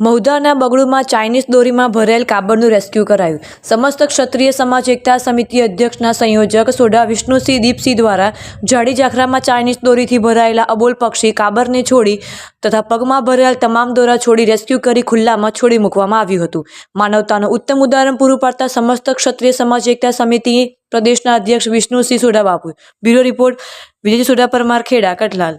મહુધાના બગડુમાં Chinese દોરીમાં ભરેલ કાબરનું rescue કરાયું. સમસ્ત ક્ષત્રિય સમાજ એકતા સમિતિ અધ્યક્ષના સંયોજક સોઢા વિષ્ણુસિંહ દીપસિંહ દ્વારા જાડી જાખરામાં ચાઇનીઝ દોરીથી ભરાયેલા અબોલ પક્ષી કાબરને છોડી તથા પગમાં ભરેલ તમામ દોરા છોડી રેસ્ક્યુ કરી ખુલ્લામાં છોડી મૂકવામાં આવ્યું હતું. માનવતાનું ઉત્તમ ઉદાહરણ પૂરું પાડતા સમસ્ત ક્ષત્રિય સમાજ એકતા સમિતિ પ્રદેશના અધ્યક્ષ વિષ્ણુસિંહ સોઢા બાપુ. Bureau report Vijay Sodha Parmar Kheda, Katlal.